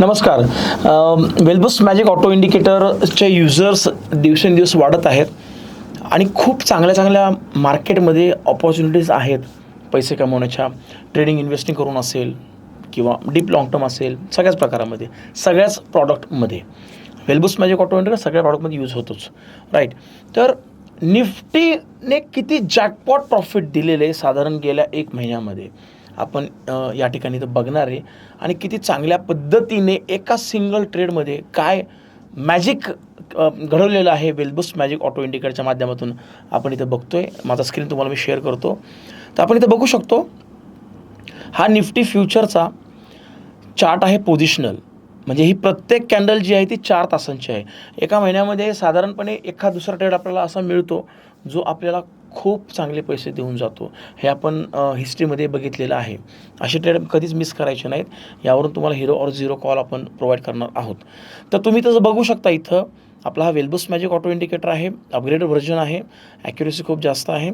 नमस्कार. वेलबस magic auto इंडिकेटरचे युजर्स दिवसेंदिवस वाढत आहेत आणि खूप चांगल्या चांगल्या मार्केटमध्ये ऑपॉर्च्युनिटीज आहेत. पैसे कमवण्याच्या ट्रेडिंग इन्व्हेस्टिंग करून असेल किंवा डीप लाँग टर्म असेल सगळ्याच प्रकारामध्ये सगळ्याच प्रॉडक्टमध्ये वेलबुस मॅजिक ऑटो इंडिकेटर सगळ्या प्रॉडक्टमध्ये यूज होतोच. राईट तर निफ्टीने किती जॅकपॉट प्रॉफिट दिलेले साधारण गेल्या एक महिन्यामध्ये? आपण या ठिकाणी इथं बघणार आहे. आणि किती चांगल्या पद्धतीने एका सिंगल ट्रेडमध्ये काय मॅजिक घडवलेलं आहे. वेलबुस मॅजिक ऑटो इंडिकेटरच्या माध्यमातून आपण इथं बघतोय. माझा स्क्रीन तुम्हाला मी शेअर करतो. तर आपण इथं बघू शकतो हा निफ्टी फ्युचरचा चार्ट आहे पोझिशनल म्हणजे ही प्रत्येक कॅन्डल जी आहे ती चार तासांची आहे. एका महिन्यामध्ये साधारणपणे एखाद दुसरा ट्रेड आपल्याला असा मिळतो जो आपल्याला खूप चांगले पैसे देऊन जातो. हे आपण हिस्ट्रीमध्ये बघितलेलं आहे. असे ट्रेड कधीच मिस करायचे नाहीत. यावरून तुम्हाला हिरो और झिरो कॉल आपण प्रोव्हाइड करणार आहोत. तर तुम्ही तसं बघू शकता इथं आपला हा वेलबुस मॅजिक ऑटो इंडिकेटर आहे. अपग्रेडेड व्हर्जन आहे. ॲक्युरेसी खूप जास्त आहे.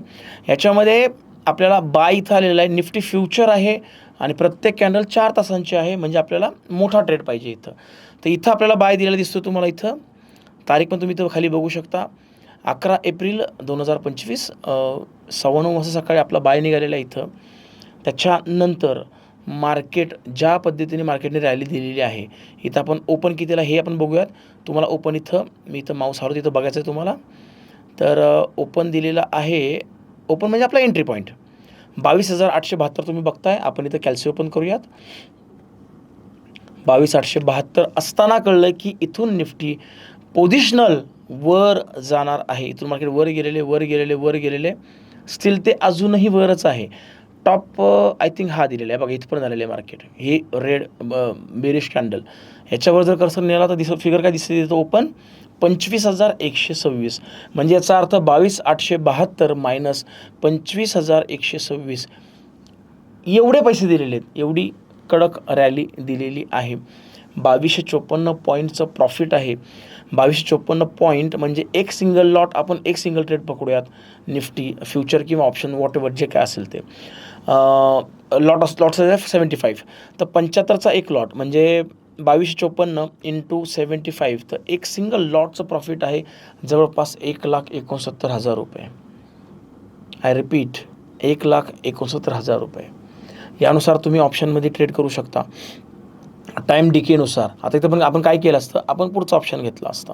याच्यामध्ये आपल्याला बाय इथं आलेला आहे. निफ्टी फ्युचर आहे. आणि प्रत्येक कॅन्डल चार तासांची आहे. म्हणजे आपल्याला मोठा ट्रेड पाहिजे इथं. तर इथं आपल्याला बाय दिलेला दिसतो तुम्हाला इथं. तारीख पण तुम्ही इथं खाली बघू शकता. अकरा एप्रिल दोन हजार पंचवीस सव्वा नऊ वाजता सकाळी आपला बाय निघालेला आहे इथं. त्याच्यानंतर मार्केट ज्या पद्धतीने मार्केटने रॅली दिलेली आहे इथं आपण ओपन कितीला हे आपण बघूयात. तुम्हाला ओपन इथं मी इथं माऊस हरवत तिथं बघायचं आहे तुम्हाला. तर ओपन दिलेलं आहे ओपन म्हणजे आपला एंट्री पॉईंट बावीस हजार आठशे बहात्तर तुम्ही बघताय आपण इथं कॅल्सी ओपन करूयात. बावीस आठशे बहात्तर असताना कळलं की इथून निफ्टी पोझिशनल वर जाणार आहे. इथून मार्केट वर गेलेले वर गेलेले वर गेलेले. स्टील ते अजूनही वरच आहे. टॉप आय थिंक हा दिलेला आहे. बघा इथपर्यंत आलेलं आहे मार्केट हे रेड बेरिश कॅन्डल ह्याच्यावर जर कर्सर नेला तर दिसत फिगर काय दिसते तिथं ओपन पंचवीस हजार एकशे सव्वीस. म्हणजे याचा अर्थ बावीस आठशे बहात्तर मायनस पंचवीस हजार एकशे सव्वीस. एवढे पैसे दिलेले आहेत. एवढी कडक रॅली दिलेली आहे. बावीसशे चोपन्न पॉईंटचं प्रॉफिट आहे. बावीसशे चोपन्न पॉईंट म्हणजे एक सिंगल लॉट आपण एक सिंगल ट्रेड पकडूयात. निफ्टी फ्युचर किंवा ऑप्शन वॉट एवर जे काय असेल ते. लॉट अस लॉट्स सेवन्टी फाईव्ह तर पंच्याहत्तरचा एक लॉट म्हणजे बावीसशे चोपन्न इंटू सेवन्टी फाईव्ह तर एक सिंगल लॉटचं प्रॉफिट आहे जवळपास एक लाख एकोणसत्तर हजार रुपये. आय रिपीट एक लाख एकोणसत्तर हजार रुपये. यानुसार तुम्ही ऑप्शनमध्ये ट्रेड करू शकता. टाईम डिकेनुसार आता इथं पण आपण काय केलं असतं? आपण पुढचं ऑप्शन घेतलं असतं.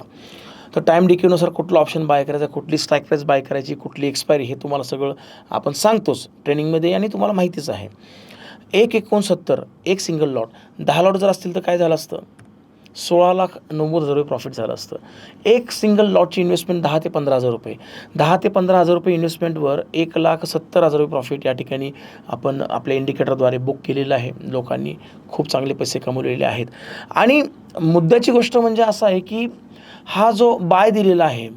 तर टाईम डिकेनुसार कुठलं ऑप्शन बाय करायचं? कुठली स्ट्राईक प्राईस बाय करायची? कुठली एक्सपायरी हे तुम्हाला सगळं आपण सांगतोच. ट्रेनिंगमध्ये आणि तुम्हाला माहितीच आहे. एक एकोणसत्तर एक सिंगल लॉट दहा लॉट जर असतील तर काय झालं असतं? सोळा लाख नव्वद हजार रुपये प्रॉफिट झालं असतं. एक सिंगल लॉटची इन्व्हेस्टमेंट दहा ते पंधरा हजार रुपये. दहा ते पंधरा हजार रुपये इन्व्हेस्टमेंटवर एक लाख सत्तर हजार रुपये प्रॉफिट या ठिकाणी आपण आपल्या इंडिकेटरद्वारे बुक केलेलं आहे. लोकांनी खूप चांगले पैसे कमवलेले आहेत. आणि मुद्द्याची गोष्ट म्हणजे असं आहे की हा जो बाय दिलेला आहे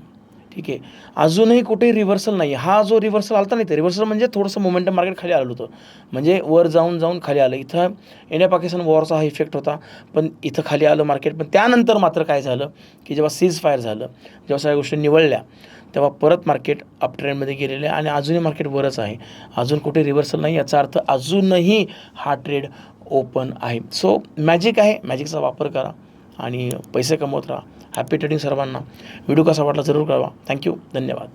ठीक आहे. अजूनही कुठेही रिव्हर्सल नाही हा जो रिव्हर्सल आलता नाही ते रिव्हर्सल म्हणजे थोडंसं मोमेंटम मार्केट खाली आलं होतं. म्हणजे वर जाऊन जाऊन खाली आलं. इथं इंडिया पाकिस्तान वॉरचा हा इफेक्ट होता. पण इथं खाली आलं मार्केट पण त्यानंतर मात्र काय झालं? की जेव्हा सीज फायर झालं जेव्हा सगळ्या गोष्टी निवळल्या तेव्हा परत मार्केट अप ट्रेंडमध्ये गेलेलं आहे आणि अजूनही मार्केट वरच आहे. अजून कुठे रिव्हर्सल नाही याचा अर्थ अजूनही हा ट्रेड ओपन आहे. सो मॅजिक आहे. मॅजिकचा वापर करा आणि पैसे कमवत राहा. हॅपी ट्रेडिंग सर्वांना. व्हिडिओ कसा वाटला जरूर कळवा. थँक्यू धन्यवाद.